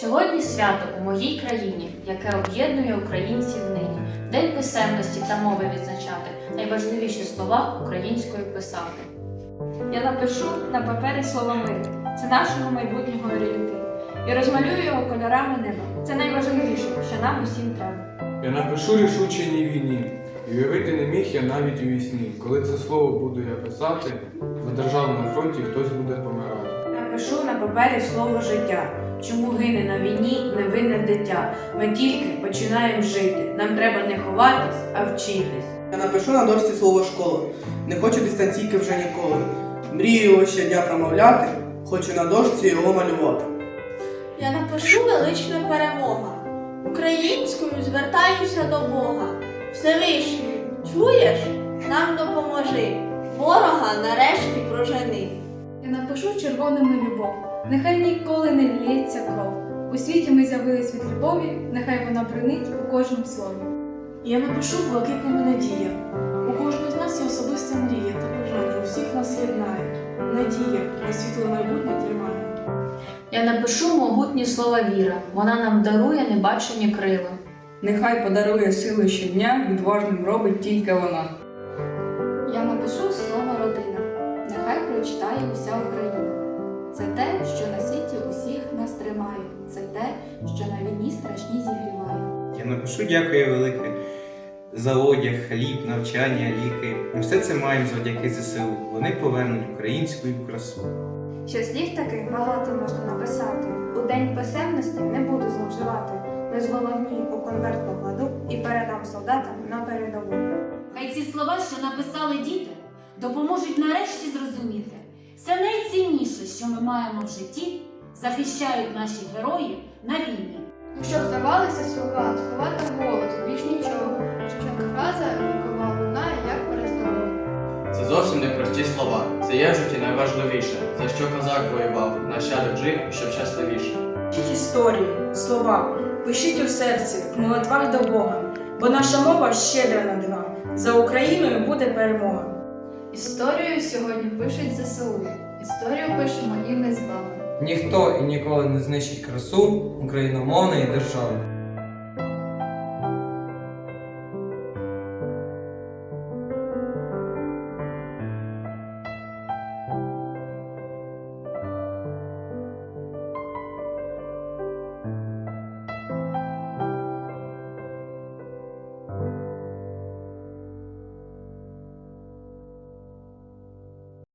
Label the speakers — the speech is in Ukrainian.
Speaker 1: Сьогодні свято у моїй країні, яке об'єднує українців нині. День писемності та мови відзначати найважливіші слова української писати.
Speaker 2: Я напишу на папері слово мир. Це нашого майбутнього орієнтир. І розмалюю його кольорами неба. Це найважливіше, що нам усім треба.
Speaker 3: Я напишу рішучені війні, і уявити не міг я навіть у вісні. Коли це слово буду я писати, на фронті хтось буде помирати.
Speaker 4: Напишу на папері слово життя. Чому гине на війні невинне дитя? Ми тільки починаємо жити. Нам треба не ховатись, а вчитись.
Speaker 5: Я напишу на дошці слово школа. Не хочу дистанційки вже ніколи. Мрію його щодня промовляти, хочу на дошці його малювати.
Speaker 6: Я напишу велична перемога. Українською звертаюся до Бога. Всевишній, чуєш? Нам допоможи. Ворога нарешті прожени.
Speaker 7: Я напишу червоними любов. Нехай ніколи не ллється кров. У світі ми з'явились від любові, нехай вона бринить у кожному слові.
Speaker 8: Я напишу блакитними надія. У кожного з нас є особиста мрія та бажання, у всіх нас єднає. Надія на світле майбутнє тримає.
Speaker 1: Я напишу могутні слова віра. Вона нам дарує небачені крила.
Speaker 9: Нехай подарує сили щодня, відважним робить тільки вона.
Speaker 7: Я напишу слово родина. Нехай прочитає уся Україна.
Speaker 10: Я напишу дякую велике за одяг, хліб, навчання, ліки. Ми все це маємо завдяки ЗСУ. Вони повернуть українську красу.
Speaker 2: Ще слів таких багато можна написати. У день писемності не буду зловживати. Лиш головні у конверт покладу і передам солдатам на передову.
Speaker 11: Хай ці слова, що написали діти, допоможуть нарешті зрозуміти. Все найцінніше, що ми маємо в житті, захищають наші герої на війні.
Speaker 7: Щоб здавалися слова, сховати голос, більш нічого. Що фраза вікова лунає, як перестало.
Speaker 12: Це зовсім не прості слова. Це є в житті найважливіше, за що козак воював, нащадок жив, щоб щасливіше.
Speaker 4: Пишіть історії, слова, пишіть у серці, в молитвах до Бога, бо наша мова щедра на дива. За Україною буде перемога.
Speaker 7: Історію сьогодні пишуть ЗСУ. Історію пишемо і ми з вами.
Speaker 9: Ніхто і ніколи не знищить красу україномовної держави.